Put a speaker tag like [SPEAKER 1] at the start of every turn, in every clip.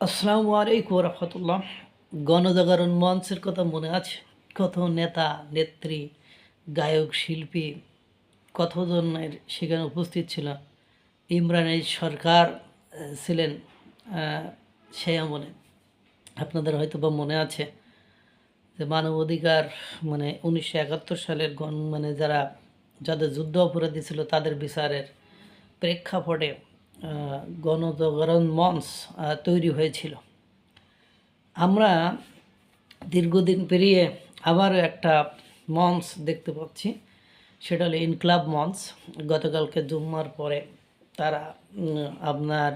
[SPEAKER 1] আসসালামু আলাইকুম রহমতুল্লাহ গণজাগরণ মঞ্চের কথা মনে আছে? কত নেতা, নেত্রী, গায়ক, শিল্পী, কতজনের সেখানে উপস্থিত ছিল? ইমরানের সরকার ছিলেন সেই আমলে। আপনাদের হয়তো বা মনে আছে যে মানবাধিকার মানে উনিশশো একাত্তর সালের গণ মানে যারা, যাদের যুদ্ধ অপরাধী ছিল তাদের বিচারের প্রেক্ষাপটে গণজাগরণ মঞ্চ তৈরি হয়েছিল। আমরা দীর্ঘদিন পেরিয়ে আবারও একটা মঞ্চ দেখতে পাচ্ছি। সেটা হলো ইনক্লাব মঞ্চ। গতকালকে জুম্মার পরে তারা আপনার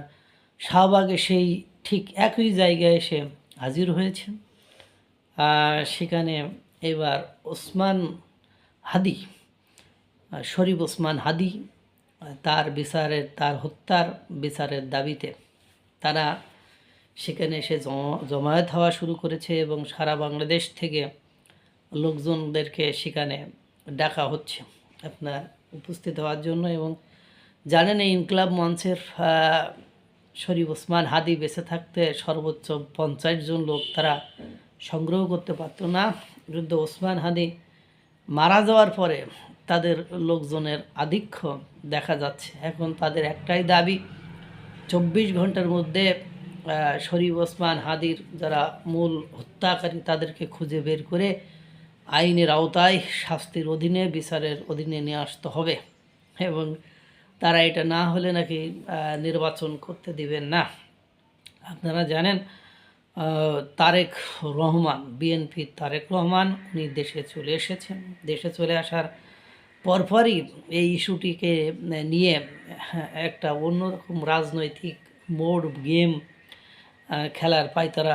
[SPEAKER 1] শাহবাগে সেই ঠিক একই জায়গায় এসে হাজির হয়েছে সেখানে এবার ওসমান হাদি শরীফ ওসমান হাদি তার বিচারের, তার হত্যার বিচারের দাবিতে তারা সেখানে এসে জমা- জমায়েত হওয়া শুরু করেছে এবং সারা বাংলাদেশ থেকে লোকজনদেরকে সেখানে ডাকা হচ্ছে আপনার উপস্থিত হওয়ার জন্য এবং জানেন এই ইনকলাব মঞ্চের শরীফ ওসমান হাদি বেঁচে থাকতে সর্বোচ্চ পঞ্চাশ জন লোক তারা সংগ্রহ করতে পারতো না। বিরুদ্ধে ওসমান হাদি মারা যাওয়ার পরে তাদের লোকজনের আধিক্য দেখা যাচ্ছে। এখন তাদের একটাই দাবি, চব্বিশ ঘণ্টার মধ্যে শরীফ ওসমান হাদির যারা মূল হত্যাকারী তাদেরকে খুঁজে বের করে আইনের আওতায় শাস্তির অধীনে, বিচারের অধীনে নিয়ে আসতে হবে। এবং তারা এটা না হলে নাকি নির্বাচন করতে দিবেন না। আপনারা জানেন তারেক রহমান, বিএনপি তারেক রহমান, উনি দেশে চলে এসেছেন। দেশে চলে আসার পরপরই এই ইস্যুটিকে নিয়ে হ্যাঁ, একটা অন্যরকম রাজনৈতিক মোড গেম খেলার পায়তারা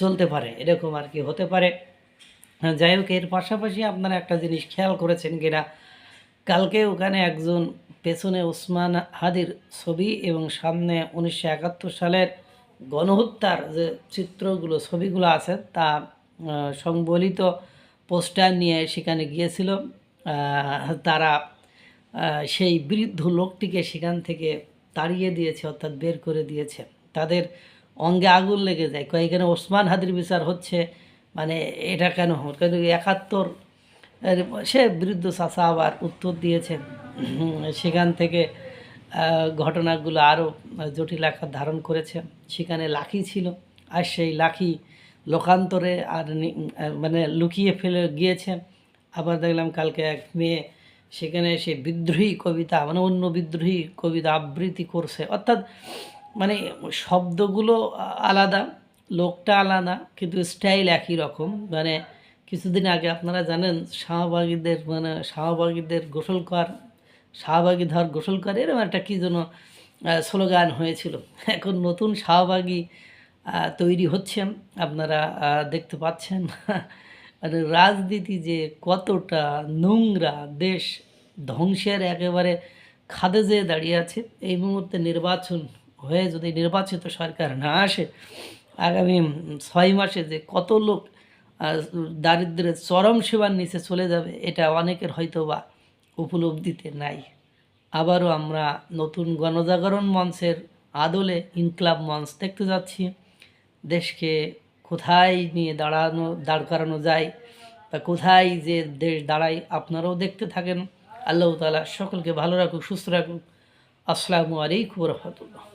[SPEAKER 1] চলতে পারে এরকম আর কি হতে পারে। হ্যাঁ, যাই হোক এর পাশাপাশি আপনারা একটা জিনিস খেয়াল করেছেন কিনা কালকে ওখানে একজন পেছনে ওসমান হাদির ছবি এবং সামনে উনিশশো একাত্তর সালের গণহত্যার যে চিত্রগুলো ছবিগুলো আছে তা সংবলিত পোস্টার নিয়ে সেখানে গিয়েছিল। তারা সেই বৃদ্ধ লোকটিকে সেখান থেকে তাড়িয়ে দিয়েছে অর্থাৎ বের করে দিয়েছে। তাদের অঙ্গে আগুন লেগে যায়। কয় এখানে ওসমান হাদির বিচার হচ্ছে মানে এটা কেন কিন্তু একাত্তর সে বৃদ্ধ চাষা আবার উত্তর দিয়েছেন। হুম, সেখান থেকে ঘটনাগুলো আরও জটিল আকার ধারণ করেছে। সেখানে লাখি ছিল আর সেই লাখি লোকান্তরে আর মানে লুকিয়ে ফেলে গিয়েছে। আবার দেখলাম কালকে এক মেয়ে, সেখানে সে বিদ্রোহী কবিতা মানে অন্য বিদ্রোহী কবিতা আবৃত্তি করছে। অর্থাৎ মানে শব্দগুলো আলাদা, লোকটা আলাদা, কিন্তু স্টাইল একই রকম। মানে কিছুদিন আগে আপনারা জানেন, শাহবাগীদের মানে শাহবাগীদের গোসল কর শাহবাগী ধর গোসল কর এরকম একটা কী যেন স্লোগান হয়েছিল। এখন নতুন শাহবাগী তৈরি হচ্ছেন, আপনারা দেখতে পাচ্ছেন। মানে রাজনীতি যে কতটা নোংরা দেশ ধ্বংসের একেবারে খাদে যেয়ে দাঁড়িয়ে আছে এই মুহূর্তে নির্বাচন হয়ে যদি নির্বাচিত সরকার না আসে আগামী ছয় মাসে যে কত লোক আহ, দারিদ্র্যের চরম সীমার নিচে চলে যাবে এটা অনেকের হয়তো বা উপলব্ধিতে নাই। আবারও আমরা নতুন গণজাগরণ মঞ্চের আদলে ইনকলাব মঞ্চ দেখতে যাচ্ছি। দেশকে কোথায় নিয়ে দাঁড়ানো, দাঁড় করানো যায় বা কোথায় যে দেশ দাঁড়ায় আপনারাও দেখতে থাকেন। আল্লাহ তালা সকলকে ভালো রাখুক, সুস্থ রাখুক। আসসালামু আলাইকুম রহমতুল্লাহ।